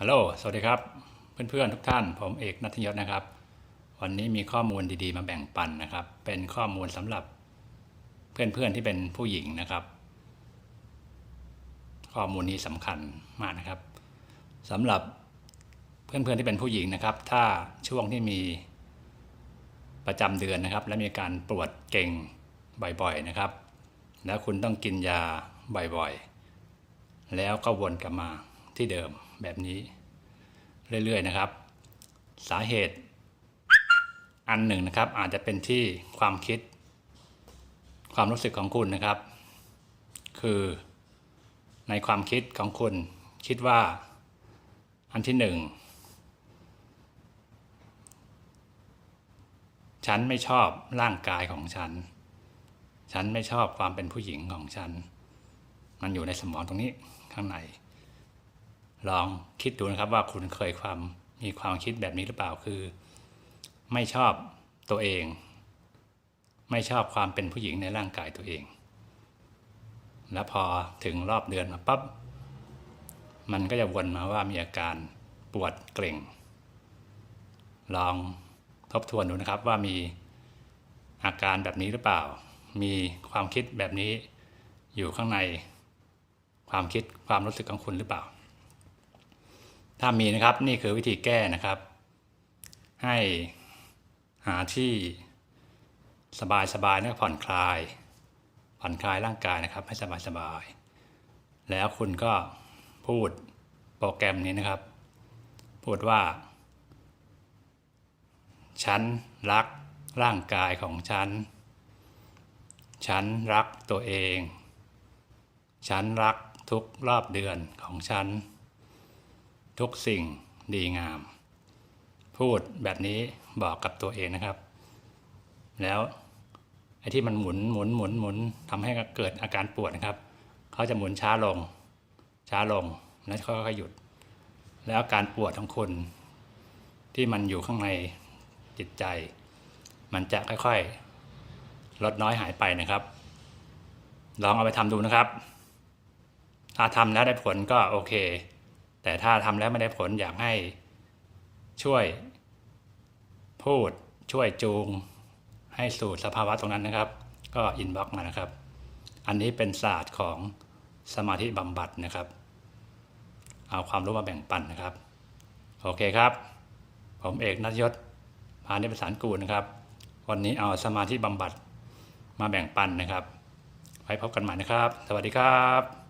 ฮัลโหล สวัสดีครับ เพื่อนๆทุกท่าน ผมเอกนัทยศนะครับ วันนี้มีข้อมูลดีๆ มาแบ่งปันนะครับ เป็นข้อมูลสำหรับเพื่อนๆที่เป็นผู้หญิงนะครับ ข้อมูลนี้สำคัญมากนะครับสำหรับเพื่อนๆที่เป็นผู้หญิงนะครับ ถ้าช่วงที่มีประจำเดือนนะครับ และมีการปวดเก่งบ่อยๆนะครับ แล้วคุณต้องกินยาบ่อยๆ แล้วก็วนกลับมาที่เดิม แบบนี้ เรื่อยๆนะครับ สาเหตุ อันหนึ่งนะครับ อาจจะเป็นที่ความคิด ความรู้สึกของคุณนะครับ คือในความคิดของคุณคิดว่า อันที่หนึ่งฉันไม่ชอบร่างกายของฉัน ฉันไม่ชอบความเป็นผู้หญิงของฉัน มันอยู่ในสมองตรงนี้ข้างใน ลองคิดดูนะครับว่าคุณเคยความมีความคิดแบบนี้หรือเปล่าคือ ไม่ชอบตัวเอง ไม่ชอบความเป็นผู้หญิงในร่างกายตัวเอง แล้วพอถึงรอบเดือนมาปั๊บมันก็จะวนมาว่ามีอาการปวดเกร็ง ลองทบทวนดูนะครับว่ามีอาการแบบนี้หรือเปล่า มีความคิดแบบนี้อยู่ข้างในความคิดความรู้สึกของคุณหรือเปล่า ถ้ามีนะครับนี่คือวิธีแก้นะครับ ให้หาที่สบายสบายแล้วก็ผ่อนคลาย ผ่อนคลายร่างกายนะครับ ให้สบายสบายแล้วคุณก็พูดโปรแกรมนี้นะครับ พูดว่า ฉันรักร่างกายของฉัน ฉันรักตัวเอง ฉันรักทุกรอบเดือนของฉัน ทุกสิ่งดีงาม พูดแบบนี้บอกกับตัวเองนะครับ แล้วไอ้ที่มันหมุนหมุนหมุนหมุนทำให้เกิดอาการปวดนะครับเขาจะหมุนช้าลง ช้าลงแล้วค่อยๆหยุด แล้วอาการปวดของคุณที่มันอยู่ข้างในจิตใจ มันจะค่อยๆลดน้อยหายไปนะครับ ลองเอาไปทำดูนะครับ ถ้าทำแล้วได้ผลก็โอเค แต่ถ้าทำแล้วไม่ได้ผลอยากให้ช่วยพูดช่วยจูง ให้สู่สภาวะตรงนั้นนะครับ ก็อินบ็อกมานะครับ อันนี้เป็นศาสตร์ของสมาธิบำบัดนะครับ เอาความรู้มาแบ่งปันนะครับ โอเคครับ ผมเอกนัทยศพานิประสานกูลนะครับ วันนี้เอาสมาธิบำบัดมาแบ่งปันนะครับ ไว้พบกันใหม่นะครับ สวัสดีครับ